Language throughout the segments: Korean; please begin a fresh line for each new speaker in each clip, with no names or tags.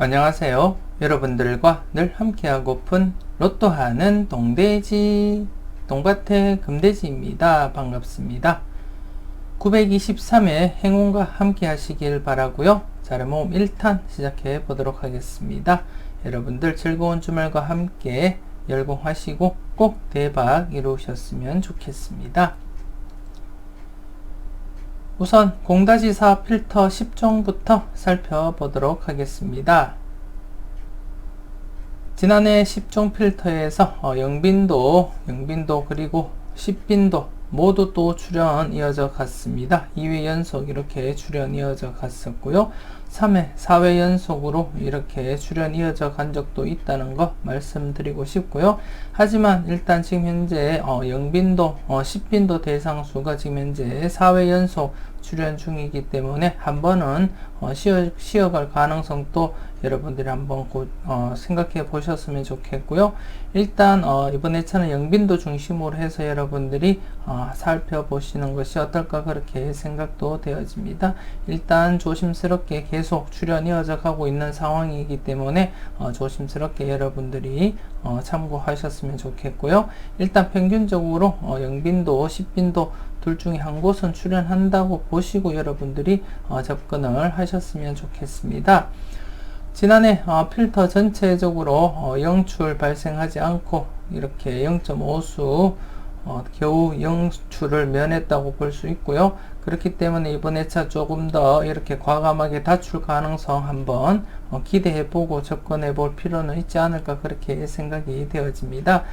안녕하세요. 여러분들과 늘 함께하고픈 로또 하는 동돼지 동밭의 금돼지입니다. 반갑습니다. 923회 행운과 함께 하시길 바라고요. 자, 모음 1탄 시작해 보도록 하겠습니다. 여러분들 즐거운 주말과 함께 열공하시고 꼭 대박 이루셨으면 좋겠습니다. 우선 공다지사 필터 10종부터 살펴보도록 하겠습니다. 지난해 10종 필터에서 어, 영빈도, 영빈도 그리고 10빈도 모두 또 출연 이어져 갔습니다. 2회 연속 이렇게 출연 이어져 갔었고요. 3회, 4회 연속으로 이렇게 출연 이어져 간 적도 있다는 거 말씀드리고 싶고요. 하지만 일단 지금 현재 어, 영빈도, 어, 10빈도 대상수가 지금 현재 4회 연속 출연 중이기 때문에 한 번은 어, 쉬어, 쉬어갈 가능성도 여러분들이 한번 고, 어, 생각해 보셨으면 좋겠고요. 일단 어, 이번 회차는 영빈도 중심으로 해서 여러분들이 어, 살펴보시는 것이 어떨까 그렇게 생각도 되어집니다. 일단 조심스럽게 계속 출연 이 어져 가고 있는 상황이기 때문에 어, 조심스럽게 여러분들이 어, 참고하셨으면 좋겠고요. 일단 평균적으로 어, 영빈도, 10빈도 둘 중에 한 곳은 출연한다고 보시고 여러분들이 어, 접근을 하셨으면 좋겠습니다. 지난해 어, 필터 전체적으로 어, 영출 발생하지 않고 이렇게 0.5수 어, 겨우 영출을 면했다고 볼 수 있고요. 그렇기 때문에 이번 회차 조금 더 이렇게 과감하게 다출 가능성 한번 어, 기대해 보고 접근해 볼 필요는 있지 않을까 그렇게 생각이 되어집니다.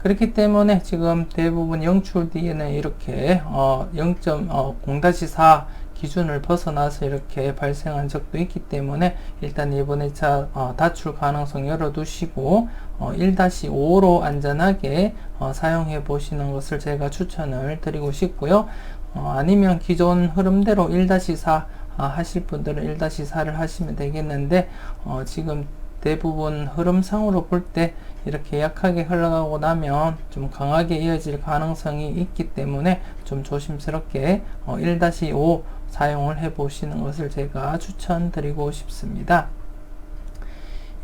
그렇기 때문에 지금 대부분 영출 뒤에는 이렇게 어, 0.0-4 기준을 벗어나서 이렇게 발생한 적도 있기 때문에 일단 이번 회차 어, 다출 가능성 열어두시고 어, 1-5로 안전하게 어, 사용해 보시는 것을 제가 추천을 드리고 싶고요. 어, 아니면 기존 흐름대로 1-4 아, 하실 분들은 1-4를 하시면 되겠는데 어, 지금 대부분 흐름상으로 볼 때 이렇게 약하게 흘러가고 나면 좀 강하게 이어질 가능성이 있기 때문에 좀 조심스럽게 어, 1-5 사용을 해 보시는 것을 제가 추천드리고 싶습니다.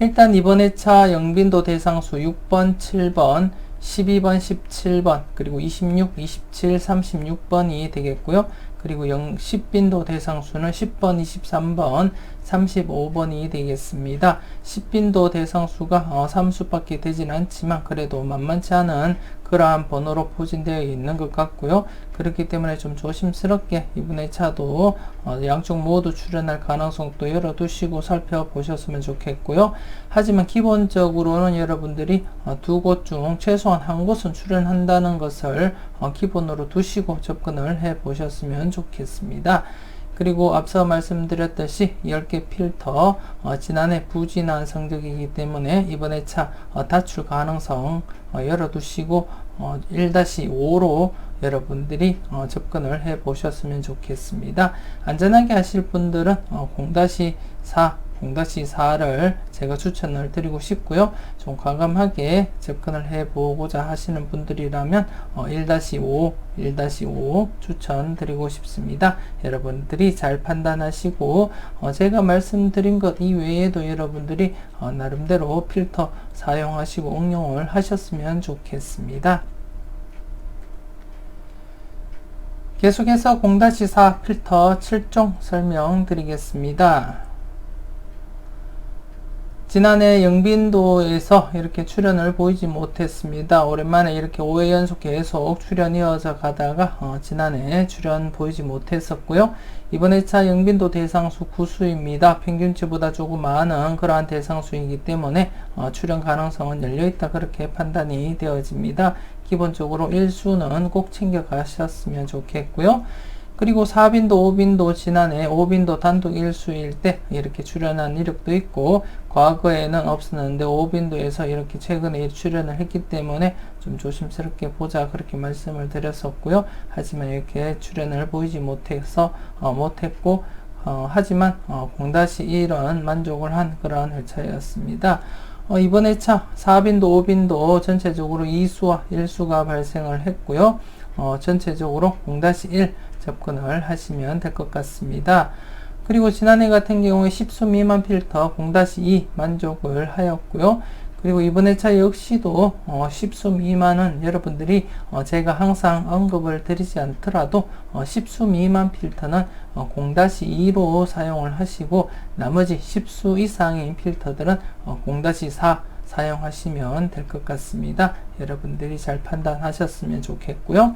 일단 이번 회차 영빈도 대상수 6번, 7번, 12번, 17번, 그리고 26, 27, 36번이 되겠고요. 그리고 0, 10빈도 대상수는 10번, 23번, 35번이 되겠습니다. 10빈도 대상수가 어, 3수밖에 되진 않지만 그래도 만만치 않은 그러한 번호로 포진되어 있는 것 같고요. 그렇기 때문에 좀 조심스럽게 이번에 차도 어, 양쪽 모두 출연할 가능성도 열어두시고 살펴보셨으면 좋겠고요. 하지만 기본적으로는 여러분들이 어, 두곳 중 최소한 한 곳은 출연한다는 것을 어, 기본으로 두시고 접근을 해 보셨으면 좋겠습니다. 그리고 앞서 말씀드렸듯이 10개 필터 어, 지난해 부진한 성적이기 때문에 이번에 차 어, 다출 가능성 어, 열어두시고 1-5로 어, 여러분들이 어, 접근을 해 보셨으면 좋겠습니다. 안전하게 하실 분들은 0-4 0-4를 제가 추천을 드리고 싶고요. 좀 과감하게 접근을 해보고자 하시는 분들이라면 1-5, 1-5 추천드리고 싶습니다. 여러분들이 잘 판단하시고 어, 제가 말씀드린 것 이외에도 여러분들이 어, 나름대로 필터 사용하시고 응용을 하셨으면 좋겠습니다. 계속해서 0-4 필터 7종 설명드리겠습니다. 지난해 영빈도에서 이렇게 출연을 보이지 못했습니다. 오랜만에 이렇게 5회 연속 계속 출연 이어져 가다가 어, 지난해 출연 보이지 못했었고요. 이번 회차 영빈도 대상수 9수입니다. 평균치보다 조금 많은 그러한 대상수이기 때문에 어, 출연 가능성은 열려있다 그렇게 판단이 되어집니다. 기본적으로 1수는 꼭 챙겨 가셨으면 좋겠고요. 그리고 4빈도, 5빈도 지난해 5빈도 단독 1수일 때 이렇게 출연한 이력도 있고 과거에는 없었는데 5빈도에서 이렇게 최근에 출연을 했기 때문에 좀 조심스럽게 보자 그렇게 말씀을 드렸었고요. 하지만 이렇게 출연을 보이지 못해서 어, 못했고 어, 하지만 어, 0-1은 만족을 한 그러한 회차였습니다. 어, 이번 회차 4빈도, 5빈도 전체적으로 2수와 1수가 발생을 했고요. 어, 전체적으로 0-1 접근을 하시면 될 것 같습니다. 그리고 지난해 같은 경우에 10수 미만 필터 0-2 만족을 하였고요. 그리고 이번 회차 역시도 어, 10수 미만은 여러분들이 어, 제가 항상 언급을 드리지 않더라도 어, 10수 미만 필터는 어, 0-2로 사용을 하시고 나머지 10수 이상의 필터들은 어, 0-4 사용하시면 될 것 같습니다. 여러분들이 잘 판단하셨으면 좋겠고요.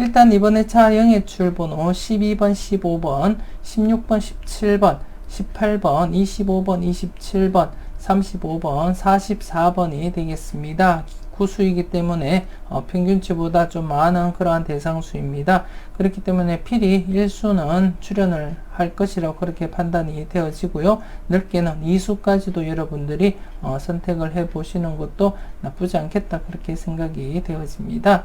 일단 이번 회차 영해출 번호 12번, 15번, 16번, 17번, 18번, 25번, 27번, 35번, 44번이 되겠습니다. 구수이기 때문에 어, 평균치보다 좀 많은 그러한 대상수입니다. 그렇기 때문에 필히 1수는 출연을 할 것이라고 그렇게 판단이 되어지고요. 넓게는 2수까지도 여러분들이 어, 선택을 해 보시는 것도 나쁘지 않겠다 그렇게 생각이 되어집니다.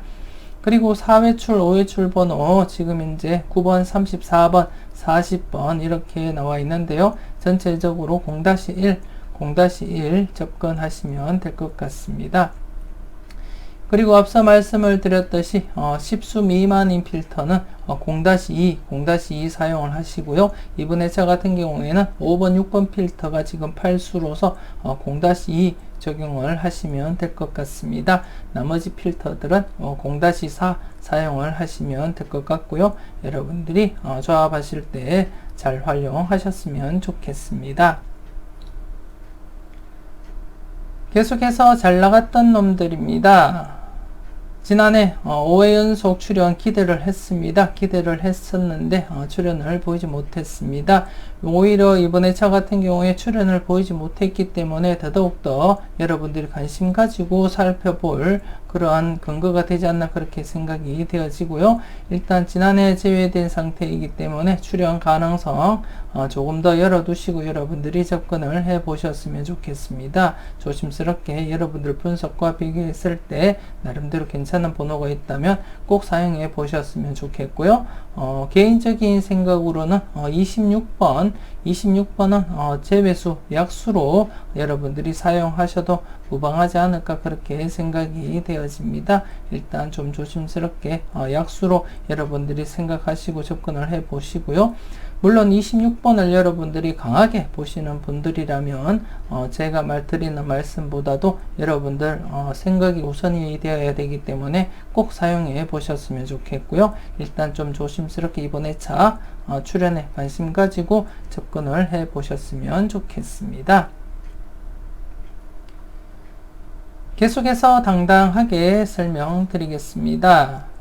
그리고 4회출, 5회출 번호 지금 이제 9번, 34번, 40번 이렇게 나와 있는데요. 전체적으로 0-1, 0-1 접근하시면 될 것 같습니다. 그리고 앞서 말씀을 드렸듯이 어, 10수 미만인 필터는 어, 0-2, 0-2 사용을 하시고요. 이번 회차 같은 경우에는 5번, 6번 필터가 지금 8수로서 어, 0-2 적용을 하시면 될 것 같습니다. 나머지 필터들은 어, 0-4 사용을 하시면 될 것 같고요. 여러분들이 어, 조합하실 때 잘 활용하셨으면 좋겠습니다. 계속해서 잘 나갔던 놈들입니다. 지난해 어, 5회 연속 출연 기대를 했습니다. 기대를 했었는데 어, 출연을 보이지 못했습니다. 오히려 이번 회차 같은 경우에 출연을 보이지 못했기 때문에 더더욱더 여러분들이 관심 가지고 살펴볼 그러한 근거가 되지 않나 그렇게 생각이 되어지고요. 일단 지난해 제외된 상태이기 때문에 출연 가능성 어, 조금 더 열어두시고 여러분들이 접근을 해 보셨으면 좋겠습니다. 조심스럽게 여러분들 분석과 비교했을 때 나름대로 괜찮은 번호가 있다면 꼭 사용해 보셨으면 좋겠고요. 어, 개인적인 생각으로는 어, 26번 26번은 어, 제외수 약수로 여러분들이 사용하셔도 무방하지 않을까 그렇게 생각이 되어 집니다. 일단 좀 조심스럽게 어, 약수로 여러분들이 생각하시고 접근을 해 보시고요. 물론 26번을 여러분들이 강하게 보시는 분들이라면 어 제가 말 드리는 말씀보다도 여러분들 어 생각이 우선이 되어야 되기 때문에 꼭 사용해 보셨으면 좋겠고요. 일단 좀 조심스럽게 이번 회차 어 출연에 관심 가지고 접근을 해 보셨으면 좋겠습니다. 계속해서 당당하게 설명드리겠습니다.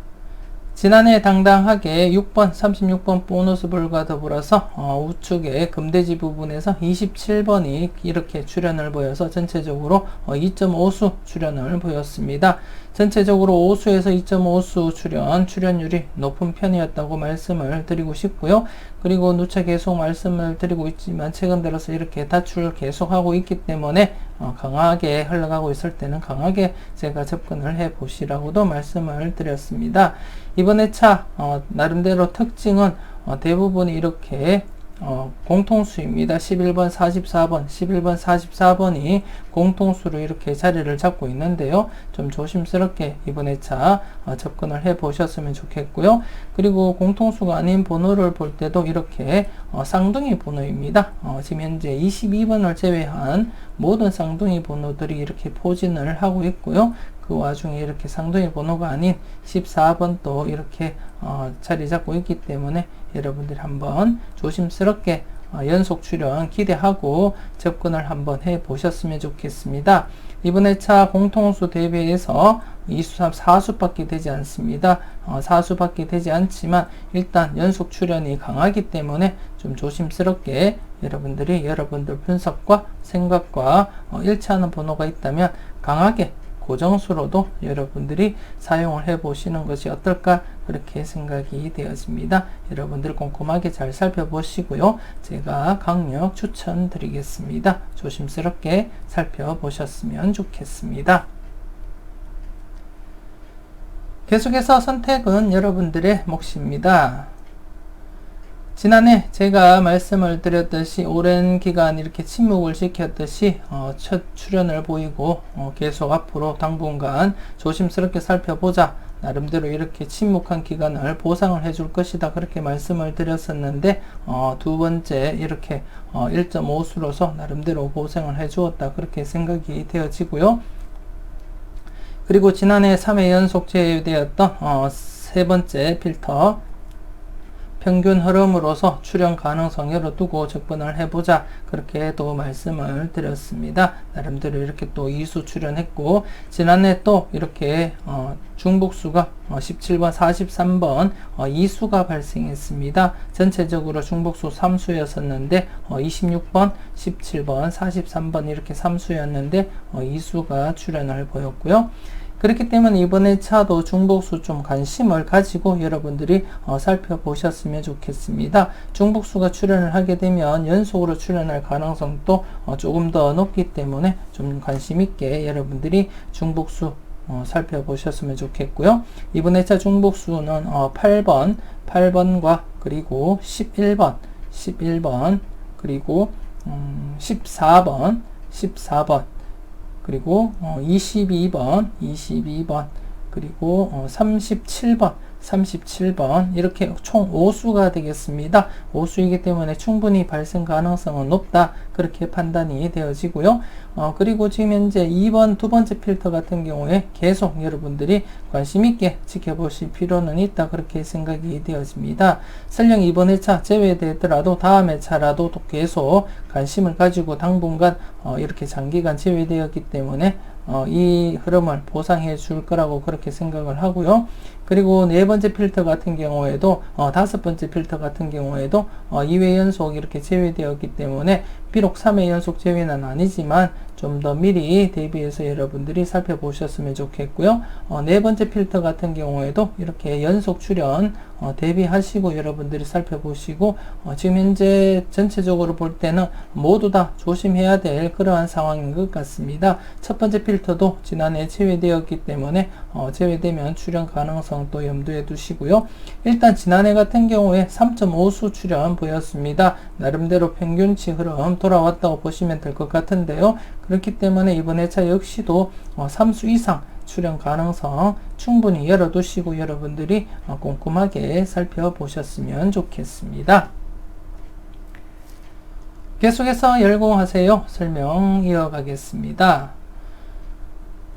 지난해 당당하게 6번, 36번 보너스볼과 더불어서 어, 우측의 금대지 부분에서 27번이 이렇게 출현을 보여서 전체적으로 어, 2.5수 출현을 보였습니다. 전체적으로 5수에서 2.5수 출현, 출현율이 높은 편이었다고 말씀을 드리고 싶고요. 그리고 누차 계속 말씀을 드리고 있지만 최근 들어서 이렇게 다출 계속하고 있기 때문에 어, 강하게 흘러가고 있을 때는 강하게 제가 접근을 해 보시라고도 말씀을 드렸습니다. 이번 회차 어, 나름대로 특징은 어, 대부분 이렇게 어, 공통수입니다. 11번, 44번, 11번, 44번이 공통수로 이렇게 자리를 잡고 있는데요. 좀 조심스럽게 이번 회차 어, 접근을 해 보셨으면 좋겠고요. 그리고 공통수가 아닌 번호를 볼 때도 이렇게 어, 쌍둥이 번호입니다. 어, 지금 현재 22번을 제외한 모든 쌍둥이 번호들이 이렇게 포진을 하고 있고요. 그 와중에 이렇게 쌍둥이 번호가 아닌 14번도 이렇게 어, 자리 잡고 있기 때문에 여러분들이 한번 조심스럽게 어, 연속 출연 기대하고 접근을 한번 해 보셨으면 좋겠습니다. 이번 회차 공통수 대비해서 2수, 4수밖에 되지 않습니다. 어, 4수밖에 되지 않지만 일단 연속 출연이 강하기 때문에 좀 조심스럽게 여러분들이 여러분들 분석과 생각과 어, 일치하는 번호가 있다면 강하게 고정수로도 여러분들이 사용을 해 보시는 것이 어떨까 그렇게 생각이 되어집니다. 여러분들 꼼꼼하게 잘 살펴보시고요. 제가 강력 추천드리겠습니다. 조심스럽게 살펴보셨으면 좋겠습니다. 계속해서 선택은 여러분들의 몫입니다. 지난해 제가 말씀을 드렸듯이 오랜 기간 이렇게 침묵을 시켰듯이 어, 첫 출연을 보이고 어, 계속 앞으로 당분간 조심스럽게 살펴보자. 나름대로 이렇게 침묵한 기간을 보상을 해줄 것이다. 그렇게 말씀을 드렸었는데 어, 두 번째 이렇게 어, 1.5수로서 나름대로 보상을 해주었다. 그렇게 생각이 되어지고요. 그리고 지난해 3회 연속 제외되었던 어, 세 번째 필터 평균 흐름으로서 출현 가능성을 두고 접근을 해보자 그렇게 또 말씀을 드렸습니다. 나름대로 이렇게 또 이수 출현했고 지난해 또 이렇게 어, 중복수가 어, 17번, 43번 어, 이수가 발생했습니다. 전체적으로 중복수 3수였었는데 어, 26번, 17번, 43번 이렇게 3수였는데 어, 이수가 출현을 보였고요. 그렇기 때문에 이번에 차도 중복수 좀 관심을 가지고 여러분들이 어, 살펴보셨으면 좋겠습니다. 중복수가 출연을 하게 되면 연속으로 출연할 가능성도 어, 조금 더 높기 때문에 좀 관심 있게 여러분들이 중복수 어, 살펴보셨으면 좋겠고요. 이번에 차 중복수는 8번, 8번과 그리고 11번, 11번, 그리고 음, 14번, 14번, 그리고 어, 22번, 22번, 그리고 어, 37번, 37번 이렇게 총 5수가 되겠습니다. 5수이기 때문에 충분히 발생 가능성은 높다. 그렇게 판단이 되어지고요. 어, 그리고 지금 현재 2번 두 번째 필터 같은 경우에 계속 여러분들이 관심 있게 지켜보실 필요는 있다. 그렇게 생각이 되어집니다. 설령 이번 회차 제외되더라도 다음 회차라도 계속 관심을 가지고 당분간 어, 이렇게 장기간 제외되었기 때문에 어, 이 흐름을 보상해 줄 거라고 그렇게 생각을 하고요. 그리고 네 번째 필터 같은 경우에도 어, 다섯 번째 필터 같은 경우에도 어, 2회 연속 이렇게 제외되었기 때문에 비록 3회 연속 제외는 아니지만 좀 더 미리 대비해서 여러분들이 살펴보셨으면 좋겠고요. 어, 네 번째 필터 같은 경우에도 이렇게 연속 출현 어, 대비하시고 여러분들이 살펴보시고 어, 지금 현재 전체적으로 볼 때는 모두 다 조심해야 될 그러한 상황인 것 같습니다. 첫 번째 필터도 지난해 제외되었기 때문에 어, 제외되면 출현 가능성 또 염두에 두시고요. 일단 지난해 같은 경우에 3.5수 출현 보였습니다. 나름대로 평균치 흐름 돌아왔다고 보시면 될 것 같은데요. 그렇기 때문에 이번 회차 역시도 어, 3수 이상 출현 가능성 충분히 열어두시고 여러분들이 어, 꼼꼼하게 살펴보셨으면 좋겠습니다. 계속해서 열공하세요. 설명 이어가겠습니다.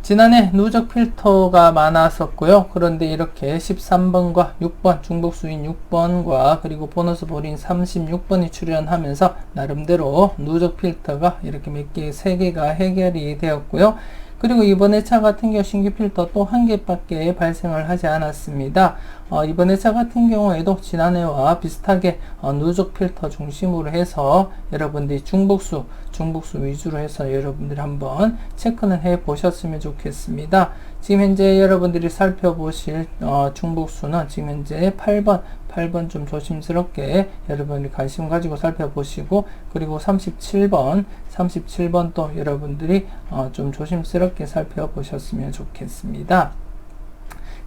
지난해 누적 필터가 많았었고요. 그런데 이렇게 13번과 6번, 중복수인 6번과 그리고 보너스 볼인 36번이 출현하면서 나름대로 누적 필터가 이렇게 몇 개, 3개가 해결이 되었고요. 그리고 이번에 차 같은 경우 신규 필터 또 한 개밖에 발생을 하지 않았습니다. 어, 이번에 차 같은 경우에도 지난해와 비슷하게 어, 누적 필터 중심으로 해서 여러분들이 중복수, 중복수 위주로 해서 여러분들이 한번 체크는 해 보셨으면 좋겠습니다. 지금 현재 여러분들이 살펴보실 어, 중복수는 지금 현재 8번, 8번 좀 조심스럽게 여러분들이 관심 가지고 살펴보시고 그리고 37번, 37번 또 여러분들이 어, 좀 조심스럽게 살펴보셨으면 좋겠습니다.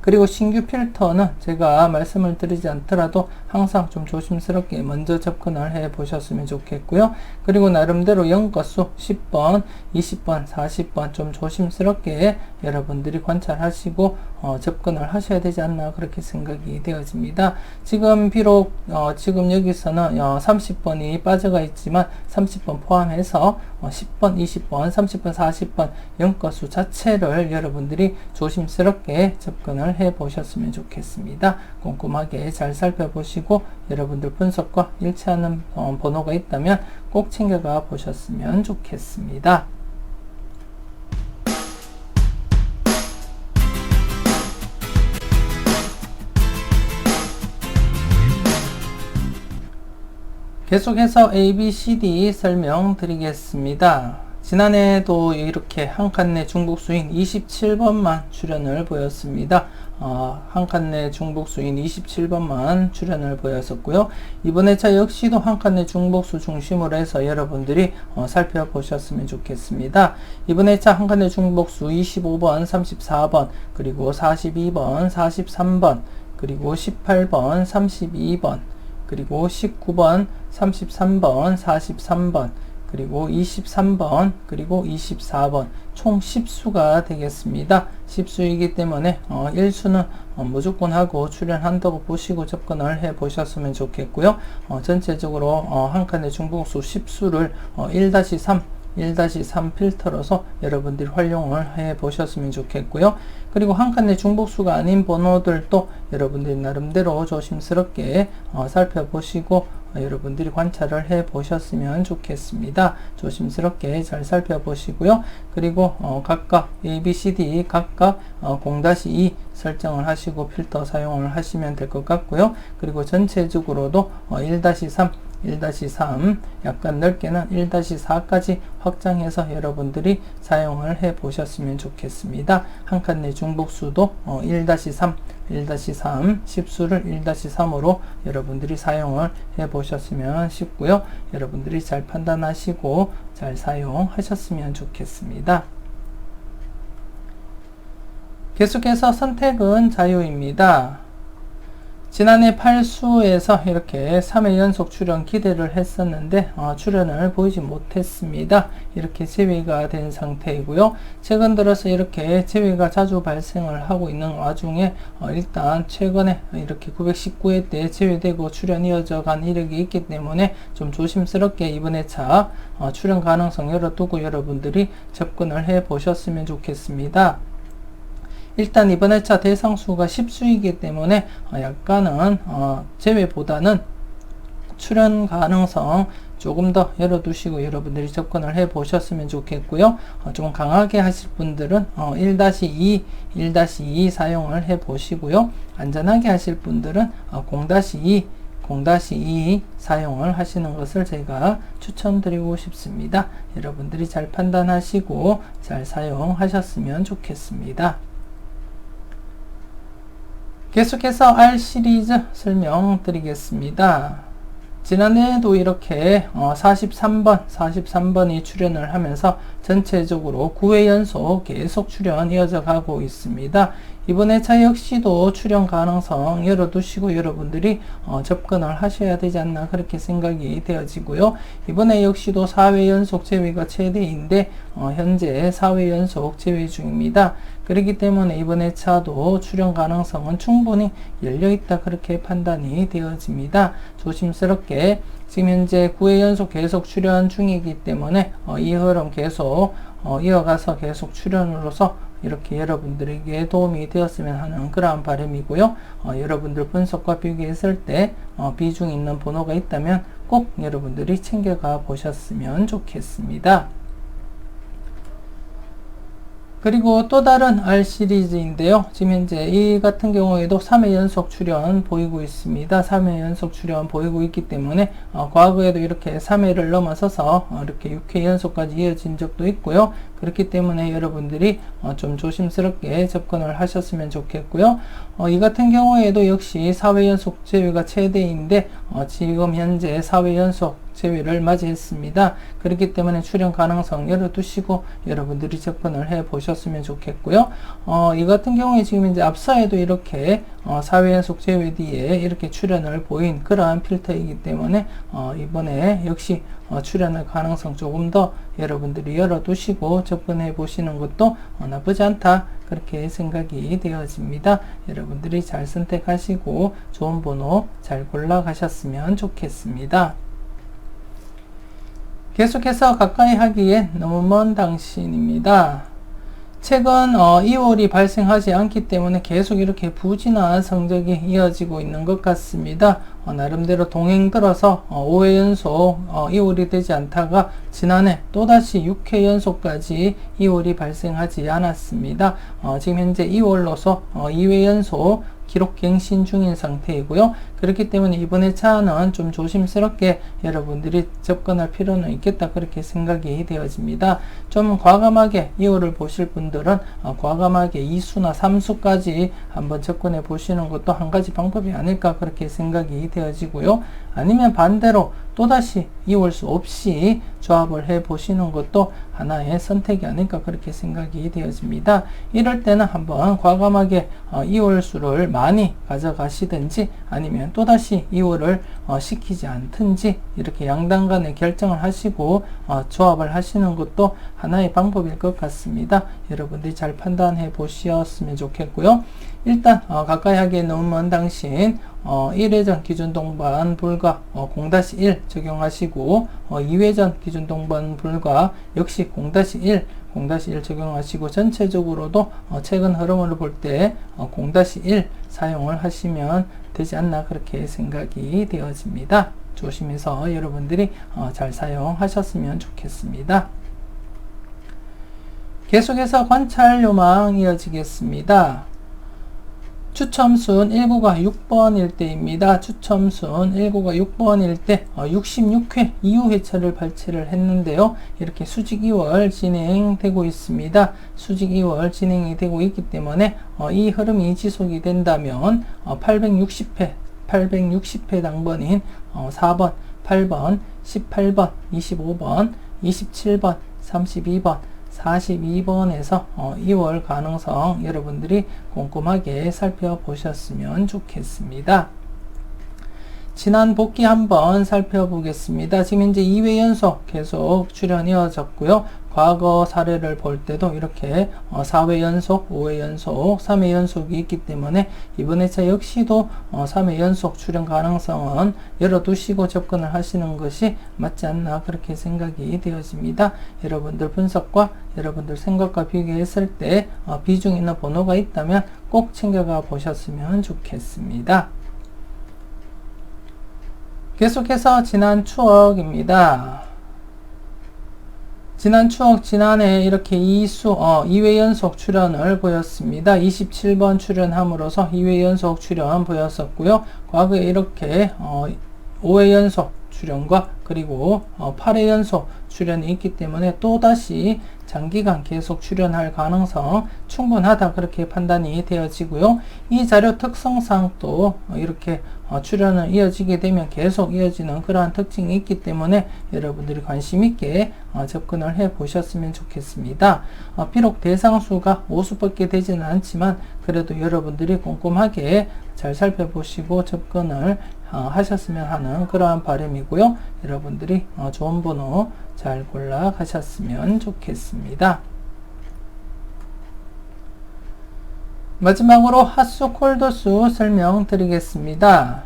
그리고 신규 필터는 제가 말씀을 드리지 않더라도 항상 좀 조심스럽게 먼저 접근을 해 보셨으면 좋겠고요. 그리고 나름대로 연거수 10번, 20번, 40번 좀 조심스럽게 여러분들이 관찰하시고 어, 접근을 하셔야 되지 않나 그렇게 생각이 되어집니다. 지금 비록 어, 지금 여기서는 어, 30번이 빠져가 있지만 30번 포함해서 10번, 어, 20번, 30번, 40번 연거수 자체를 여러분들이 조심스럽게 접근을 해 보셨으면 좋겠습니다. 꼼꼼하게 잘 살펴보시고 여러분들 분석과 일치하는 어, 번호가 있다면 꼭 챙겨가 보셨으면 좋겠습니다. 계속해서 ABCD 설명드리겠습니다. 지난해에도 이렇게 한 칸 내 중복수인 27번만 출연을 보였습니다. 어, 한 칸 내 중복수인 27번만 출연을 보였었고요. 이번 회차 역시도 한 칸 내 중복수 중심으로 해서 여러분들이 어, 살펴보셨으면 좋겠습니다. 이번 회차 한 칸 내 중복수 25번, 34번, 그리고 42번, 43번, 그리고 18번, 32번, 그리고 19번, 33번, 43번, 그리고 23번, 그리고 24번 총 10수가 되겠습니다. 10수이기 때문에 어, 1수는 어, 무조건 하고 출연한다고 보시고 접근을 해 보셨으면 좋겠고요. 어, 전체적으로 어, 한 칸의 중복수 10수를 어, 1-3 1-3 필터로서 여러분들이 활용을 해 보셨으면 좋겠고요. 그리고 한 칸의 중복수가 아닌 번호들도 여러분들이 나름대로 조심스럽게 어, 살펴보시고 어, 여러분들이 관찰을 해 보셨으면 좋겠습니다. 조심스럽게 잘 살펴보시고요. 그리고 어, 각각 A, B, C, D 각각 어, 0-2 설정을 하시고 필터 사용을 하시면 될 것 같고요. 그리고 전체적으로도 어, 1-3 1-3 약간 넓게는 1-4까지 확장해서 여러분들이 사용을 해 보셨으면 좋겠습니다. 한 칸 내 중복수도 어 1-3, 1-3, 10수를 1-3으로 여러분들이 사용을 해 보셨으면 싶고요. 여러분들이 잘 판단하시고 잘 사용하셨으면 좋겠습니다. 계속해서 선택은 자유입니다. 지난해 8수에서 이렇게 3회 연속 출연 기대를 했었는데 어, 출연을 보이지 못했습니다. 이렇게 제외가 된 상태이고요. 최근 들어서 이렇게 제외가 자주 발생을 하고 있는 와중에 어, 일단 최근에 이렇게 919회 때 제외되고 출연 이어져 간 이력이 있기 때문에 좀 조심스럽게 이번에 차 어, 출연 가능성 열어두고 여러분들이 접근을 해 보셨으면 좋겠습니다. 일단 이번 회차 대상수가 10수이기 때문에 어, 약간은 어, 제외보다는 출연 가능성 조금 더 열어두시고 여러분들이 접근을 해 보셨으면 좋겠고요. 어, 좀 강하게 하실 분들은 어, 1-2, 1-2 사용을 해 보시고요. 안전하게 하실 분들은 어, 0-2, 0-2 사용을 하시는 것을 제가 추천드리고 싶습니다. 여러분들이 잘 판단하시고 잘 사용하셨으면 좋겠습니다. 계속해서 R 시리즈 설명드리겠습니다. 지난해에도 이렇게 43번, 43번이 출연을 하면서 전체적으로 9회 연속 계속 출연 이어져 가고 있습니다. 이번 회차 역시도 출연 가능성 열어두시고 여러분들이 어, 접근을 하셔야 되지 않나 그렇게 생각이 되어지고요. 이번에 역시도 4회 연속 제외가 최대인데 어, 현재 4회 연속 제외 중입니다. 그렇기 때문에 이번 회차도 출연 가능성은 충분히 열려있다 그렇게 판단이 되어집니다. 조심스럽게 지금 현재 9회 연속 계속 출연 중이기 때문에 어, 이 흐름 계속 어, 이어가서 계속 출연으로서 이렇게 여러분들에게 도움이 되었으면 하는 그러한 바람이고요. 어, 여러분들 분석과 비교했을 때 어, 비중 있는 번호가 있다면 꼭 여러분들이 챙겨가 보셨으면 좋겠습니다. 그리고 또 다른 R 시리즈인데요. 지금 현재 이 같은 경우에도 3회 연속 출연 보이고 있습니다. 3회 연속 출연 보이고 있기 때문에 어, 과거에도 이렇게 3회를 넘어서서 어, 이렇게 6회 연속까지 이어진 적도 있고요. 그렇기 때문에 여러분들이 어, 좀 조심스럽게 접근을 하셨으면 좋겠고요. 어, 이 같은 경우에도 역시 4회 연속 제외가 최대인데 어, 지금 현재 4회 연속 제외를 맞이했습니다. 그렇기 때문에 출연 가능성 열어두시고 여러분들이 접근을 해 보셨으면 좋겠고요. 어, 이 같은 경우에 지금 이제 앞서에도 이렇게 어, 4회 연속 제외 뒤에 이렇게 출연을 보인 그러한 필터이기 때문에 어, 이번에 역시 어, 출연할 가능성 조금 더 여러분들이 열어두시고 접근해 보시는 것도 어, 나쁘지 않다 그렇게 생각이 되어집니다. 여러분들이 잘 선택하시고 좋은 번호 잘 골라 가셨으면 좋겠습니다. 계속해서 가까이 하기엔 너무 먼 당신입니다. 최근 어, 2월이 발생하지 않기 때문에 계속 이렇게 부진한 성적이 이어지고 있는 것 같습니다. 어, 나름대로 동행 들어서 어, 5회 연속 어, 2월이 되지 않다가 지난해 또다시 6회 연속까지 2월이 발생하지 않았습니다. 어, 지금 현재 2월로서 2회 연속 기록 갱신 중인 상태이고요. 그렇기 때문에 이번에 차는 좀 조심스럽게 여러분들이 접근할 필요는 있겠다 그렇게 생각이 되어집니다. 좀 과감하게 2호를 보실 분들은 어, 과감하게 2수나 3수까지 한번 접근해 보시는 것도 한 가지 방법이 아닐까 그렇게 생각이 되어지고요. 아니면 반대로 또 또다시 이올 수 없이 조합을 해 보시는 것도 하나의 선택이 아닐까 그렇게 생각이 되어집니다. 이럴 때는 한번 과감하게 어, 이올 수를 많이 가져가시든지 아니면 또다시 이올을 어, 시키지 않든지 이렇게 양당 간에 결정을 하시고 어, 조합을 하시는 것도 하나의 방법일 것 같습니다. 여러분들이 잘 판단해 보셨으면 좋겠고요. 일단 어, 가까이 하기에 너무 먼 당신 어, 1회전 기준 동반 불가 어, 0-1 적용하시고 어, 2회전 기준 동반 불가 역시 0-1 0-1 적용하시고 전체적으로도 어, 최근 흐름을 볼때 어, 0-1 사용을 하시면 되지 않나 그렇게 생각이 되어집니다. 조심해서 여러분들이 어, 잘 사용하셨으면 좋겠습니다. 계속해서 관찰 요망 이어지겠습니다. 추첨순 19가 6번일 때입니다. 추첨순 19가 6번일 때 66회 이후 회차를 발췌를 했는데요. 이렇게 수직 2월 진행되고 있습니다. 수직 2월 진행이 되고 있기 때문에 어, 이 흐름이 지속이 된다면 860회 860회 당번인 4번, 8번, 18번, 25번, 27번, 32번, 42번에서 어, 2월 가능성 여러분들이 꼼꼼하게 살펴보셨으면 좋겠습니다. 지난 복귀 한번 살펴보겠습니다. 지금 현재 2회 연속 계속 출연 이 어졌고요. 과거 사례를 볼 때도 이렇게 4회 어, 연속, 5회 연속, 3회 연속이 있기 때문에 이번 회차 역시도 3회 어, 연속 출연 가능성은 열어두시고 접근을 하시는 것이 맞지 않나 그렇게 생각이 되어집니다. 여러분들 분석과 여러분들 생각과 비교했을 때 어, 비중 있는 번호가 있다면 꼭 챙겨가 보셨으면 좋겠습니다. 계속해서 지난 추억입니다. 지난 추억 지난해 이렇게 2수 어, 2회 연속 출연을 보였습니다. 27번 출연함으로써 2회 연속 출연 보였었고요. 과거에 이렇게 어, 5회 연속 출연과 그리고 어, 8회 연속 출연이 있기 때문에 또다시 장기간 계속 출연할 가능성 충분하다 그렇게 판단이 되어지고요. 이 자료 특성상 또 이렇게 어, 출연을 이어지게 되면 계속 이어지는 그러한 특징이 있기 때문에 여러분들이 관심 있게 어, 접근을 해 보셨으면 좋겠습니다. 어, 비록 대상수가 5수밖에 되지는 않지만 그래도 여러분들이 꼼꼼하게 잘 살펴보시고 접근을 하셨으면 하는 그러한 바람이고요. 여러분들이 좋은 번호 잘 골라 가셨으면 좋겠습니다. 마지막으로 핫수 콜도수 설명드리겠습니다.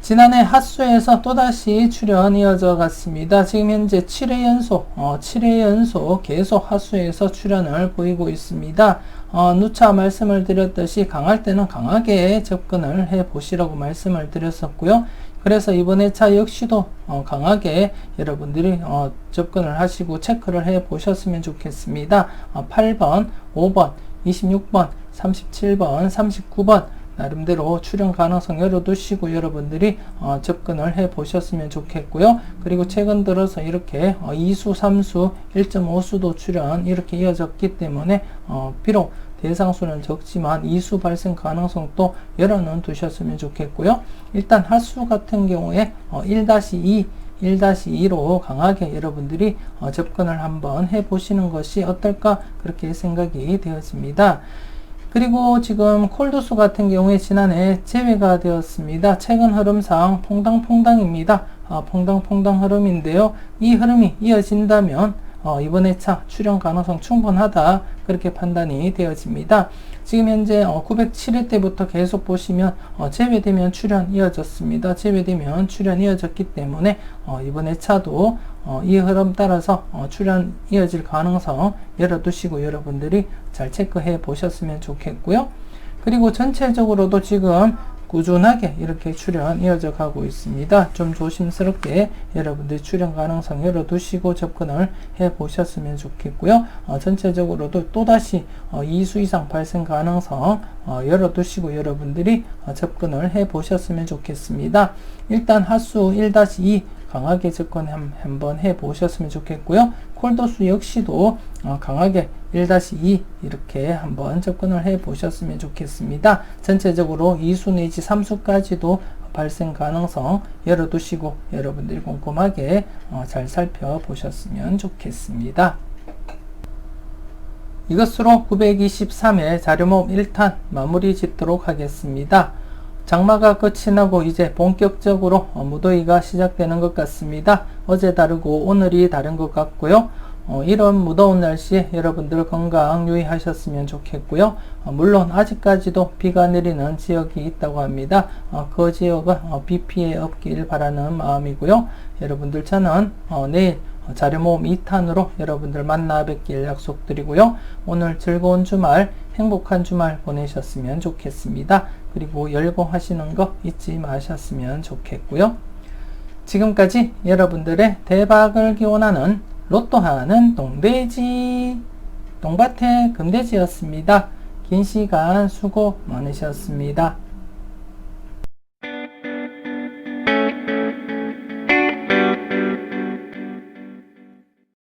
지난해 핫수에서 또다시 출연 이어져 갔습니다. 지금 현재 7회 연속, 어, 7회 연속 계속 핫수에서 출연을 보이고 있습니다. 어, 누차 말씀을 드렸듯이 강할 때는 강하게 접근을 해 보시라고 말씀을 드렸었고요. 그래서 이번 회차 역시도 어, 강하게 여러분들이 어, 접근을 하시고 체크를 해 보셨으면 좋겠습니다. 어, 8번, 5번, 26번, 37번, 39번 나름대로 출연 가능성 열어두시고 여러분들이 어, 접근을 해 보셨으면 좋겠고요. 그리고 최근 들어서 이렇게 어, 2수, 3수, 1.5수도 출연 이렇게 이어졌기 때문에 어, 비록 대상수는 적지만 이수 발생 가능성도 열어는 두셨으면 좋겠고요. 일단 하수 같은 경우에 어, 1-2 1-2로 강하게 여러분들이 어, 접근을 한번 해 보시는 것이 어떨까 그렇게 생각이 되어집니다. 그리고 지금 콜드수 같은 경우에 지난해 제외가 되었습니다. 최근 흐름상 퐁당퐁당입니다. 아, 퐁당퐁당 흐름인데요. 이 흐름이 이어진다면 어, 이번 회차 출연 가능성 충분하다 그렇게 판단이 되어집니다. 지금 현재 어, 907회 때부터 계속 보시면 어, 제외되면 출연 이어졌습니다. 제외되면 출연 이어졌기 때문에 어, 이번 회차도 어, 이 흐름 따라서 어, 출연 이어질 가능성 열어두시고 여러분들이 잘 체크해 보셨으면 좋겠고요. 그리고 전체적으로도 지금 꾸준하게 이렇게 출연 이어져 가고 있습니다. 좀 조심스럽게 여러분들 출연 가능성 열어두시고 접근을 해 보셨으면 좋겠고요. 어, 전체적으로도 또다시 어, 2수 이상 발생 가능성 어, 열어두시고 여러분들이 어, 접근을 해 보셨으면 좋겠습니다. 일단 하수 1-2 강하게 접근 한- 한번 해 보셨으면 좋겠고요. 콜도수 역시도 어, 강하게 1-2 이렇게 한번 접근을 해 보셨으면 좋겠습니다. 전체적으로 2수 내지 3수까지도 발생 가능성 열어두시고 여러분들이 꼼꼼하게 어, 잘 살펴보셨으면 좋겠습니다. 이것으로 923회 자료모음 1탄 마무리 짓도록 하겠습니다. 장마가 끝이 나고 이제 본격적으로 어, 무더위가 시작되는 것 같습니다. 어제 다르고 오늘이 다른 것 같고요. 어, 이런 무더운 날씨에 여러분들 건강 유의하셨으면 좋겠고요. 어, 물론 아직까지도 비가 내리는 지역이 있다고 합니다. 어, 그 지역은 어, 비 피해 없길 바라는 마음이고요. 여러분들 저는 어, 내일 어, 자료 모음 2탄으로 여러분들 만나 뵙길 약속드리고요. 오늘 즐거운 주말, 행복한 주말 보내셨으면 좋겠습니다. 그리고 열공하시는 거 잊지 마셨으면 좋겠고요. 지금까지 여러분들의 대박을 기원하는 로또 하는 동돼지, 동밭의 금돼지였습니다. 긴 시간 수고 많으셨습니다.